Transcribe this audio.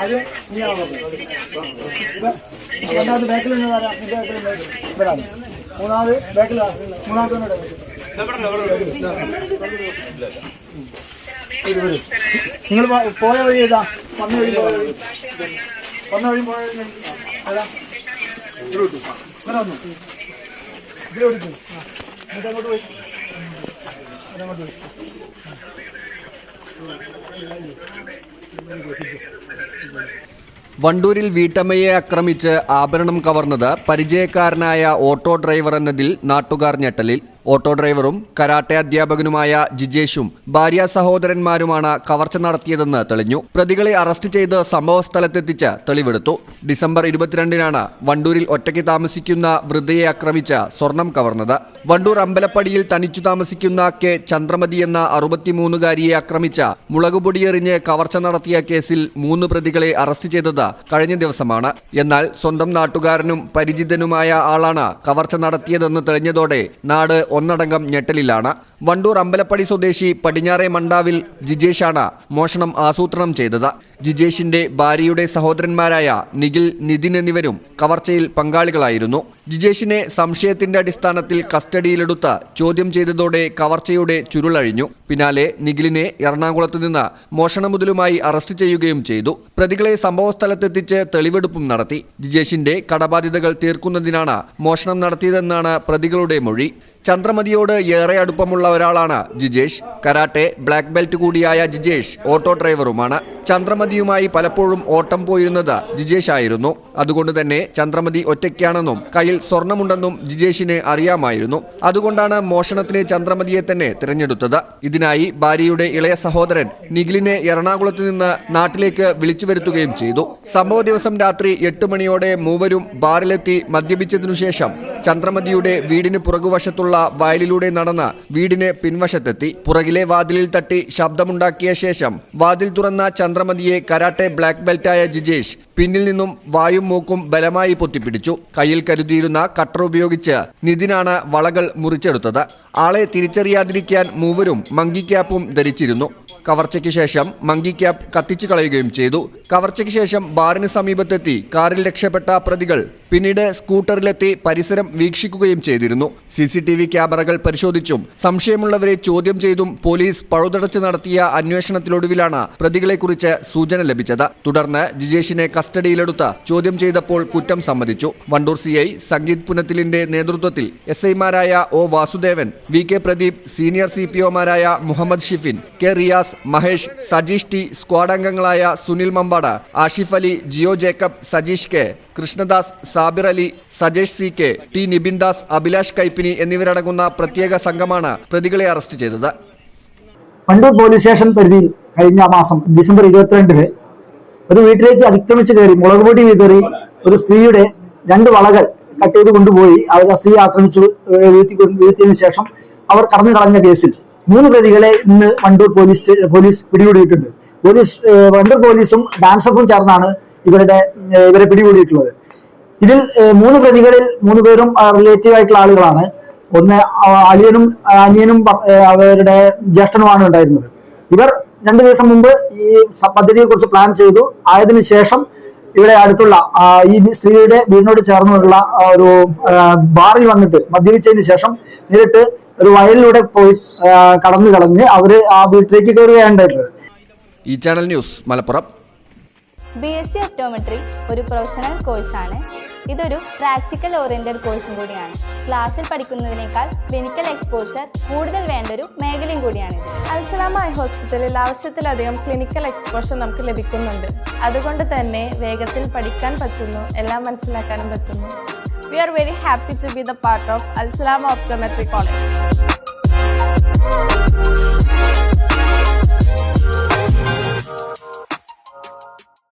ആദ്യം നീയാണ് രണ്ടാമത് ബാക്കിൽ നിന്ന് വരാം. ബാക്കിൽ വരാം. മൂന്നാമത് ബാക്കിൽ. മൂന്നാമത്തെ നിങ്ങൾ പോയ വഴി ഏതാ വന്ന വഴി പോയ വഴി വന്ന വഴി പോയ വഴി ഏതാ ഇവിടെ. വന്നു ഇവിടെ വിട്ടു. എന്നിട്ട് അങ്ങോട്ട് പോയി അങ്ങോട്ട് പോയി വണ്ടൂരിൽ വീട്ടമ്മയെ ആക്രമിച്ച് ആഭരണം കവർന്നത് പരിചയക്കാരനായ ഓട്ടോ ഡ്രൈവർ എന്നതിൽ നാട്ടുകാർ ഞെട്ടലിൽ. ഓട്ടോ ഡ്രൈവറും കരാട്ടെ അധ്യാപകനുമായ ജിജേഷും ഭാര്യ സഹോദരന്മാരുമാണ് കവർച്ച നടത്തിയതെന്ന് തെളിഞ്ഞു. പ്രതികളെ അറസ്റ്റ് ചെയ്ത് സംഭവ സ്ഥലത്തെത്തിച്ച് തെളിവെടുത്തു. ഡിസംബർ ഇരുപത്തിരണ്ടിനാണ് വണ്ടൂരിൽ ഒറ്റയ്ക്ക് താമസിക്കുന്ന വൃദ്ധയെ ആക്രമിച്ച് സ്വർണം കവർന്നത്. വണ്ടൂർ അമ്പലപ്പടിയിൽ തനിച്ചു താമസിക്കുന്ന കെ. ചന്ദ്രമതി എന്ന അറുപത്തിമൂന്നുകാരിയെ ആക്രമിച്ച മുളകുപൊടി എറിഞ്ഞ് കവർച്ച നടത്തിയ കേസിൽ മൂന്ന് പ്രതികളെ അറസ്റ്റ് ചെയ്തത് കഴിഞ്ഞ ദിവസമാണ്. എന്നാൽ സ്വന്തം നാട്ടുകാരനും പരിചിതനുമായ ആളാണ് കവർച്ച നടത്തിയതെന്ന് തെളിഞ്ഞതോടെ നാട് ഒന്നടങ്കം ഞെട്ടലിലാണ്. വണ്ടൂർ അമ്പലപ്പടി സ്വദേശി പടിഞ്ഞാറെ മണ്ടാവിൽ ജിജേഷാണ് മോഷണം ആസൂത്രണം ചെയ്തത്. ജിജേഷിന്റെ ഭാര്യയുടെ സഹോദരന്മാരായ നിഖിൽ നിതിൻ എന്നിവരും കവർച്ചയിൽ പങ്കാളികളായിരുന്നു. ജിജേഷിനെ സംശയത്തിന്റെ അടിസ്ഥാനത്തിൽ കസ്റ്റഡിയിലെടുത്ത് ചോദ്യം ചെയ്തതോടെ കവർച്ചയുടെ ചുരുളഴിഞ്ഞു. പിന്നാലെ നിഖിലിനെ എറണാകുളത്ത് നിന്ന് മോഷണ മുതലുമായി അറസ്റ്റ് ചെയ്യുകയും ചെയ്തു. പ്രതികളെ സംഭവസ്ഥലത്തെത്തിച്ച് തെളിവെടുപ്പും നടത്തി. ജിജേഷിന്റെ കടബാധ്യതകൾ തീർക്കുന്നതിനാണ് മോഷണം നടത്തിയതെന്നാണ് പ്രതികളുടെ മൊഴി. ചന്ദ്രമതിയോട് ഏറെ അടുപ്പമുള്ള ഒരാളാണ് ജിജേഷ്. കരാട്ടെ ബ്ലാക്ക് ബെൽറ്റ് കൂടിയായ ജിജേഷ് ഓട്ടോ ഡ്രൈവറുമാണ്. ചന്ദ്രമതിയുമായി പലപ്പോഴും ഓട്ടം പോയിരുന്നത് ജിജേഷ് ആയിരുന്നു. അതുകൊണ്ട് തന്നെ ചന്ദ്രമതി ഒറ്റയ്ക്കാണെന്നും കയ്യിൽ സ്വർണമുണ്ടെന്നും ജിജേഷിന് അറിയാമായിരുന്നു. അതുകൊണ്ടാണ് മോഷണത്തിന് ചന്ദ്രമതിയെ തന്നെ തിരഞ്ഞെടുത്തത്. ഇതിനായി ഭാര്യയുടെ ഇളയ സഹോദരൻ നിഖിലിനെ എറണാകുളത്ത് നിന്ന് നാട്ടിലേക്ക് വിളിച്ചു വരുത്തുകയും ചെയ്തു. സംഭവ ദിവസം രാത്രി എട്ട് മണിയോടെ മൂവരും ബാറിലെത്തി മദ്യപിച്ചതിനു ശേഷം ചന്ദ്രമതിയുടെ വീടിന് പുറകുവശത്തുള്ള വയലിലൂടെ നടന്ന് വീടിന് പിൻവശത്തെത്തി. പുറകിലെ വാതിലിൽ തട്ടി ശബ്ദമുണ്ടാക്കിയ ശേഷം വാതിൽ തുറന്ന ചന്ദ്രമതിയെ കരാട്ടെ ബ്ലാക്ക് ബെൽറ്റായ ജിജേഷ് പിന്നിൽ നിന്നും വായും മൂക്കും ബലമായി പൊത്തിപ്പിടിച്ചു. കയ്യിൽ കരുതിയിരുന്ന കട്ടർ ഉപയോഗിച്ച് നിതിനാണ് വളകൾ മുറിച്ചെടുത്തത്. ആളെ തിരിച്ചറിയാതിരിക്കാൻ മൂവരും മങ്കി ക്യാപ്പും ധരിച്ചിരുന്നു. കവർച്ചയ്ക്ക് ശേഷം മങ്കി ക്യാബ് കത്തിച്ചു കളയുകയും ചെയ്തു. കവർച്ചയ്ക്ക് ശേഷം ബാറിന് സമീപത്തെത്തി കാറിൽ രക്ഷപ്പെട്ട പ്രതികൾ പിന്നീട് സ്കൂട്ടറിലെത്തി പരിസരം വീക്ഷിക്കുകയും ചെയ്തിരുന്നു. സി സി ടി വി ക്യാമറകൾ പരിശോധിച്ചും സംശയമുള്ളവരെ ചോദ്യം ചെയ്തും പോലീസ് പഴുതടച്ച് നടത്തിയ അന്വേഷണത്തിലൊടുവിലാണ് പ്രതികളെക്കുറിച്ച് സൂചന ലഭിച്ചത്. തുടർന്ന് ജിജേഷിനെ കസ്റ്റഡിയിലെടുത്ത് ചോദ്യം ചെയ്തപ്പോൾ കുറ്റം സമ്മതിച്ചു. വണ്ടൂർ സി ഐ സംഗീത് പുനത്തിലിന്റെ നേതൃത്വത്തിൽ എസ് ഐമാരായ O Vasudevan V K Pradeep senior C P ഒമാരായ Muhammad Shifin K Riyas Mahesh Sajeesh T squad അംഗങ്ങളായ Sunil Mampad Ashif Ali Jio Jacob Sajeesh K Krishnadas Sabir Ali Sajesh C K T Nibin Das Abhilash Kaippini എന്നിവരടങ്ങുന്ന പ്രത്യേക സംഘമാണ് പ്രതികളെ arrest ചെയ്തത്. Wandoor police station പരിധിയിൽ കഴിഞ്ഞ മാസം December ഇരുപത്തിരണ്ടിന് ഒരു വീട്ടിലേക്ക് അതിക്രമിച്ചു കയറി മുളക് പൊടി കയറി ഒരു സ്ത്രീയുടെ രണ്ട് വളകൾ കട്ട് ചെയ്ത് കൊണ്ടുപോയി അവർ ആ സ്ത്രീ ആക്രമിച്ചു വീഴ്ത്തി വീഴ്ത്തിയതിനു ശേഷം അവർ കടന്നു കളഞ്ഞ കേസിൽ മൂന്ന് പ്രതികളെ ഇന്ന് വണ്ടൂർ പോലീസ് പോലീസ് പിടികൂടിയിട്ടുണ്ട്. പോലീസ് വണ്ടൂർ പോലീസും ഡാൻസഫും ചേർന്നാണ് ഇവരുടെ ഇവരെ പിടികൂടിയിട്ടുള്ളത്. ഇതിൽ മൂന്ന് പ്രതികളിൽ മൂന്ന് പേരും റിലേറ്റീവ് ആയിട്ടുള്ള ആളുകളാണ്. ഒന്ന് അലിയനും അനിയനും അവരുടെ ജ്യേഷ്ഠനുമാണ് ഉണ്ടായിരുന്നത്. ഇവർ രണ്ടു ദിവസം മുമ്പ് ഈ പദ്ധതിയെ കുറിച്ച് പ്ലാൻ ചെയ്തു. ആയതിനു ശേഷം ഇവിടെ അടുത്തുള്ള ഈ സ്ത്രീയുടെ വീടിനോട് ചേർന്നുള്ള ഒരു ബാറിൽ വന്നിട്ട് മദ്യപിച്ചതിന് ശേഷം നേരിട്ട് ഒരു വയലിലൂടെ പോയി കടന്നു കളഞ്ഞ് അവർ ആ വീട്ടിലേക്ക് കയറുകയാണ് ഉണ്ടായിട്ടുള്ളത് ഈ channel news Malappuram. B S C optometry ഒരു പ്രൊഫഷണൽ കോഴ്സാണ് ഇതൊരു പ്രാക്ടിക്കൽ ഓറിയന്റഡ് കോഴ്സും കൂടിയാണ്. ക്ലാസ്സിൽ പഠിക്കുന്നതിനേക്കാൾ ക്ലിനിക്കൽ എക്സ്പോഷർ കൂടുതൽ വേണ്ടൊരു മേഖലയും കൂടിയാണ് അൽസലാമ ഐ ഹോസ്പിറ്റലിൽ ആവശ്യത്തിലധികം ക്ലിനിക്കൽ എക്സ്പോഷർ നമുക്ക് ലഭിക്കുന്നുണ്ട്. അതുകൊണ്ട് തന്നെ വേഗത്തിൽ പഠിക്കാൻ പറ്റുന്നു എല്ലാം മനസ്സിലാക്കാനും പറ്റുന്നു. We are very happy to be the part of Al optical Optometry College.